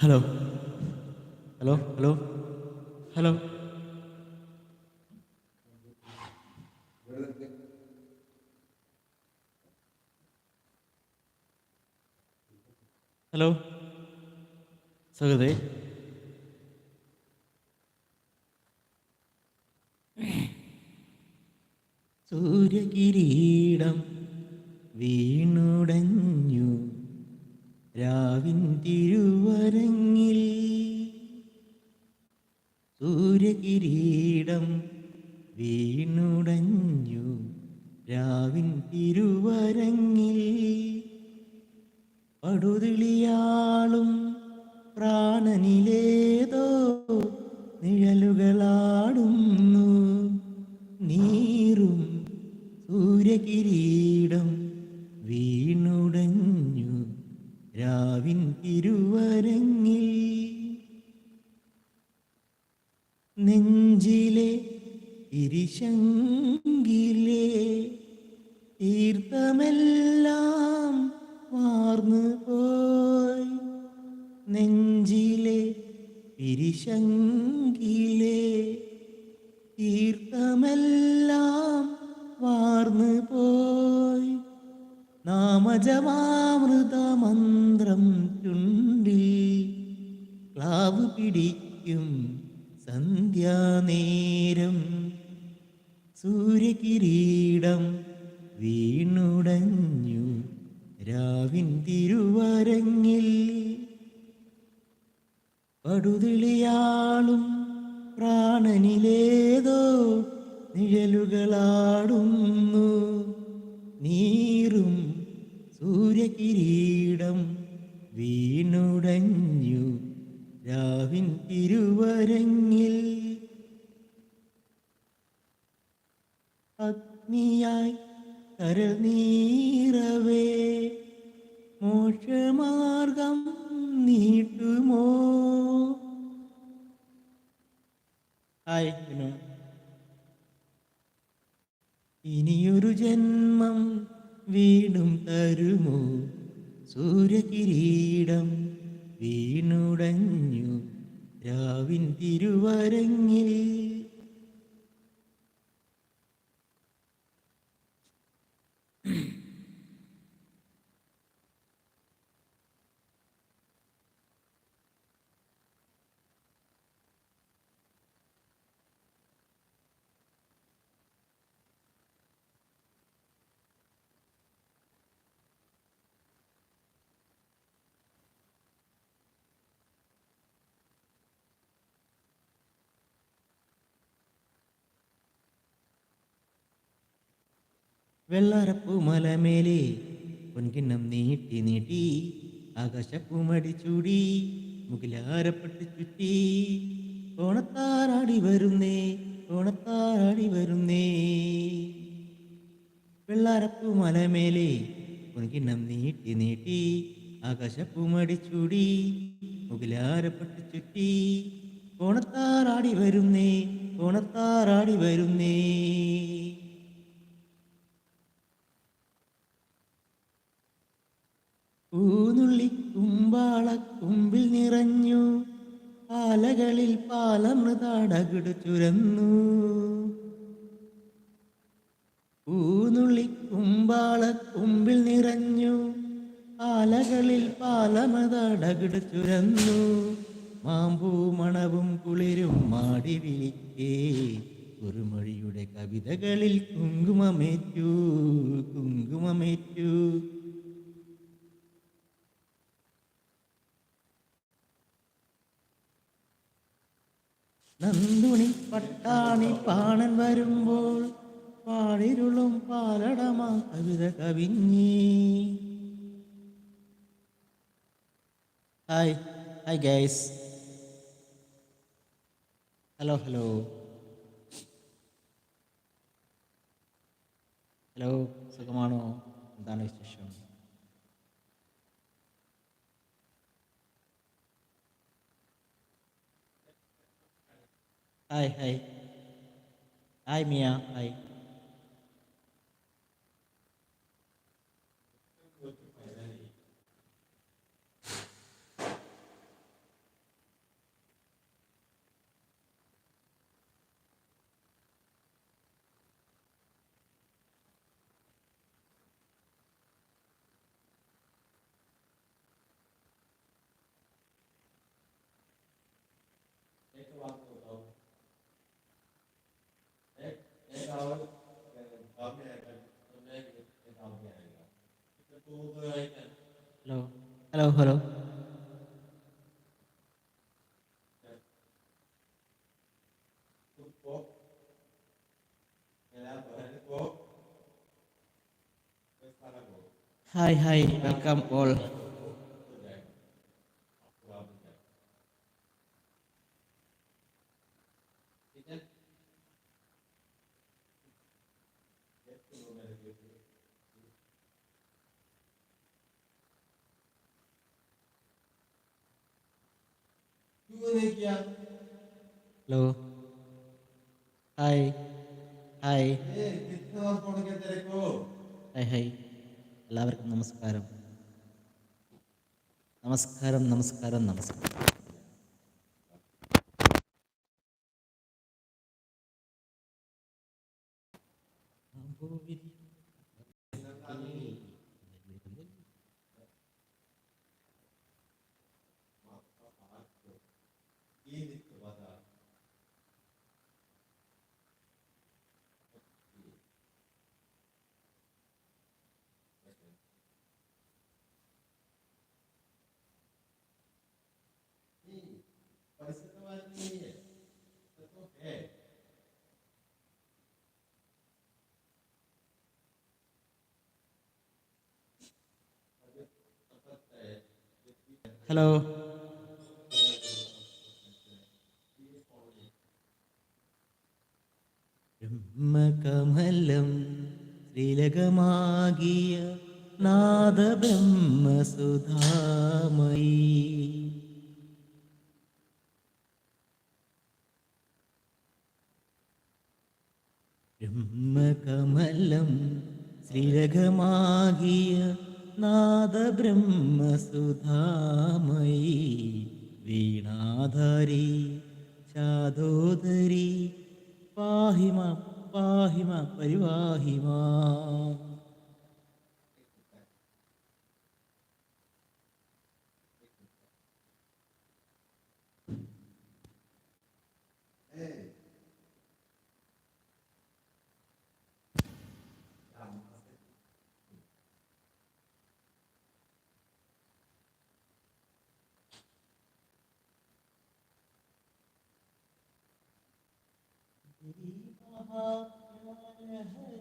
Hello hello hello hello hello സുഹൃതേ സൂര്യകിരീടം വീണുടഞ്ഞു. രാവിൻ തിരുവരങ്ങിൽ സൂര്യകിരീടം വീണുടഞ്ഞു. രാവിൻ തിരുവരങ്ങിൽ പടുതിളിയാളും പ്രാണനിലേതോ നിഴലുകളാടുന്നു. നീറും സൂര്യകിരീടം നെഞ്ചിലെ ഇരിശങ്കിലെ തീർത്ഥമെല്ലാം വാർന്നു പോയി. നെഞ്ചിലെ ഇരിശങ്കിലെ തീർത്ഥമെല്ലാം വാർന്നു പോയി. നാമജമാമൃതമന്ത്രം സൂര്യകിരീടം വീണുടഞ്ഞു രാവിൻ തിരുവരങ്ങിൽ. പടുതിളിയാളും പ്രാണനിലേതോ നിഴലുകളാടുന്നു. നീറും സൂര്യകിരീടം വീണുടഞ്ഞു രാവിൻ തിരുവരങ്ങിൽ. അഗ്നിയായി കരൾ നീറവേ. മോക്ഷമാർഗം നീട്ടുമോ? ഹായ് ഇനിയൊരു ജന്മം വീണ്ടും തരുമോ? സൂര്യകിരീടം വീണുടഞ്ഞു രാവിൻ തിരുവരങ്ങിൽ വെള്ളറപ്പു മലമേലെ പൊൻകിണ്ണം നീട്ടി നീട്ടി ആകാശപ്പൂമടി ചൂടി മുകിലാരപ്പെട്ട് ചുറ്റി. ഓണത്താറാടി വരുന്നേ ഓണത്താറാടി വരുന്നേ. വെള്ളാരപ്പു മലമേലെ പൊൻകിണ്ണം നീട്ടി നീട്ടി ആകാശപ്പൂമടി ചൂടി മുകിലാരപ്പെട്ട് ചുറ്റി. ഓണത്താറാടി വരുന്നേ ഓണത്താറാടി വരുന്നേ. പൂനുള്ളി കുമ്പാള കുമ്പിൽ നിറഞ്ഞു. പാലകളിൽ പാലമൃതാടകിട് ചുരന്നു. പൂനുള്ളി കുമ്പാള കുമ്പിൽ നിറഞ്ഞു. പാലകളിൽ പാലമൃതാടകിട് ചുരന്നു. മാമ്പൂ മണവും കുളിരും മാടി വിളിക്കേ. കുറുമൊഴിയുടെ കവിതകളിൽ കുങ്കുമമേറ്റു കുങ്കുമമേറ്റു. നന്ദുണി പട്ടാണി പാണൻ വരുമ്പോൾ പാടിരുളും പാലടമാ കവിത കവിഞ്ഞി. Hi hi guys hello hello hello സുഖമാണോ? എന്താണ് വിശേഷം? Hi hi hi Miya hi hello hello hello hi hi welcome all hello hi hi hi hi എല്ലാവർക്കും നമസ്കാരം. നമസ്കാരം നമസ്കാരം നമസ്കാരം. ഹലോ ബ്രഹ്മകമലം ശ്രീലകമാകിയ നാദബ്രഹ്മസുധാമയി. ബ്രഹ്മകമലം ശ്രീലകമാകിയ നാദബ്രഹ്മസുധാമയീ വീണാധാരി ശാദോദരി പാഹിമ പാഹിമ പരിവാഹിമ Mm-hmm.